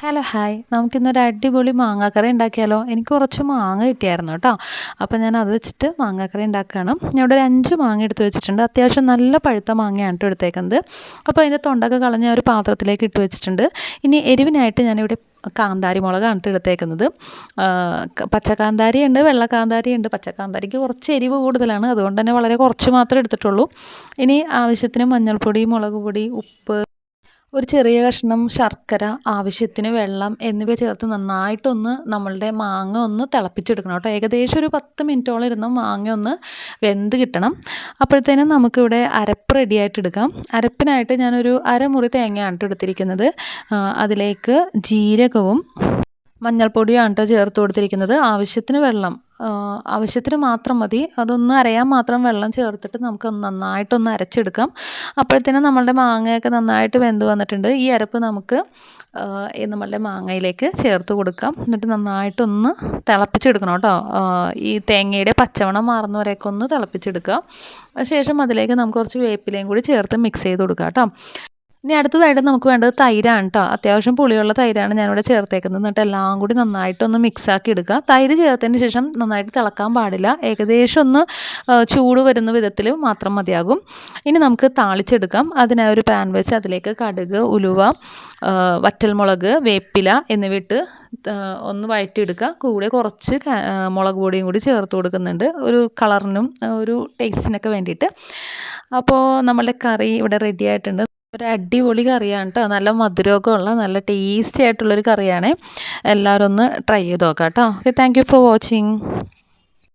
Hello hi നമുക്കിന്നൊരു അടിപൊളി മാങ്ങാക്കറി ഉണ്ടാക്കിയാലോ? എനിക്ക് കുറച്ച് മാങ്ങ കിട്ടിയായിരുന്നു കേട്ടോ. അപ്പോൾ ഞാൻ അത് വെച്ചിട്ട് മാങ്ങാക്കറി ഉണ്ടാക്കുകയാണ്. ഞാൻ ഇവിടെ ഒരു അഞ്ച് മാങ്ങ എടുത്ത് വെച്ചിട്ടുണ്ട്. അത്യാവശ്യം നല്ല പഴുത്ത മാങ്ങയാണ് കേട്ടോ എടുത്തേക്കുന്നത്. അപ്പോൾ അതിന്റെ തൊണ്ടൊക്കെ കളഞ്ഞ ഒരു പാത്രത്തിലേക്ക് ഇട്ട് വെച്ചിട്ടുണ്ട്. ഇനി എരിവിനായിട്ട് ഞാനിവിടെ കാന്താരി മുളകാണ് കേട്ടോ എടുത്തേക്കുന്നത്. പച്ചക്കാന്താരി ഉണ്ട് വെള്ളക്കാന്താരി ഉണ്ട്. പച്ചക്കാന്താരിക്ക് കുറച്ച് എരിവ് കൂടുതലാണ്. അതുകൊണ്ട് തന്നെ വളരെ കുറച്ച് മാത്രമേ എടുത്തിട്ടുള്ളൂ. ഇനി ആവശ്യത്തിന് മഞ്ഞൾപ്പൊടി മുളക് പൊടി ഉപ്പ് ഒരു ചെറിയ കഷ്ണം ശർക്കര ആവശ്യത്തിന് വെള്ളം എന്നിവ ചേർത്ത് നന്നായിട്ടൊന്ന് നമ്മളുടെ മാങ്ങ ഒന്ന് തിളപ്പിച്ചെടുക്കണം കേട്ടോ. ഏകദേശം ഒരു പത്ത് മിനിറ്റോളം ഇരുന്ന് മാങ്ങ ഒന്ന് വെന്ത് കിട്ടണം. അപ്പോഴത്തേനും നമുക്കിവിടെ അരപ്പ് റെഡിയായിട്ട് എടുക്കാം. അരപ്പിനായിട്ട് ഞാനൊരു അരമുറി തേങ്ങയാണ് എടുത്തിരിക്കുന്നത്. അതിലേക്ക് ജീരകവും മഞ്ഞൾപ്പൊടിയാണ് കേട്ടോ ചേർത്ത് കൊടുത്തിരിക്കുന്നത്. ആവശ്യത്തിന് വെള്ളം. ആവശ്യത്തിന് മാത്രം മതി. അതൊന്ന് അരയാൻ മാത്രം വെള്ളം ചേർത്തിട്ട് നമുക്ക് നന്നായിട്ടൊന്ന് അരച്ചെടുക്കാം. അപ്പോഴത്തേനും നമ്മളുടെ മാങ്ങയൊക്കെ നന്നായിട്ട് വെന്ത് വന്നിട്ടുണ്ട്. ഈ അരപ്പ് നമുക്ക് നമ്മളുടെ മാങ്ങയിലേക്ക് ചേർത്ത് കൊടുക്കാം. എന്നിട്ട് നന്നായിട്ടൊന്ന് തിളപ്പിച്ചെടുക്കണം കേട്ടോ. ഈ തേങ്ങയുടെ പച്ചമണം മാറുന്നവരെയൊക്കെ ഒന്ന് തിളപ്പിച്ചെടുക്കുക ശേഷം അതിലേക്ക് നമുക്ക് കുറച്ച് വേപ്പിലയും കൂടി ചേർത്ത് മിക്സ് ചെയ്ത് കൊടുക്കാം കേട്ടോ. ഇനി അടുത്തതായിട്ട് നമുക്ക് വേണ്ടത് തൈരാണ് കേട്ടോ അത്യാവശ്യം പുളിയുള്ള തൈരാണ് ഞാനിവിടെ ചേർത്തേക്കുന്നത്. എന്നിട്ട് എല്ലാം കൂടി നന്നായിട്ടൊന്ന് മിക്സാക്കി എടുക്കുക. തൈര് ചേർത്തതിന് ശേഷം നന്നായിട്ട് തിളക്കാൻ പാടില്ല. ഏകദേശം ഒന്ന് ചൂട് വരുന്ന വിധത്തിൽ മാത്രം മതിയാകും. ഇനി നമുക്ക് താളിച്ചെടുക്കാം. അതിനായി ഒരു പാൻ വെച്ച് അതിലേക്ക് കടുക് ഉലുവ വറ്റൽമുളക് വേപ്പില എന്നിവ ഇട്ട് ഒന്ന് വഴറ്റിയെടുക്കുക. കൂടെ കുറച്ച് മുളക് പൊടിയും കൂടി ചേർത്ത് കൊടുക്കുന്നുണ്ട്. ഒരു കളറിനും ഒരു ടേസ്റ്റിനൊക്കെ വേണ്ടിയിട്ട്. അപ്പോൾ നമ്മളുടെ കറി ഇവിടെ റെഡി ആയിട്ടുണ്ട്. ഒരു അടിപൊളി കറിയാണ് കേട്ടോ നല്ല മധുരമൊക്കെ ഉള്ള നല്ല ടേസ്റ്റി ആയിട്ടുള്ളൊരു കറിയാണ്. എല്ലാവരും ഒന്ന് ട്രൈ ചെയ്ത് നോക്കാം കേട്ടോ ഓക്കെ താങ്ക് ഫോർ വാച്ചിങ്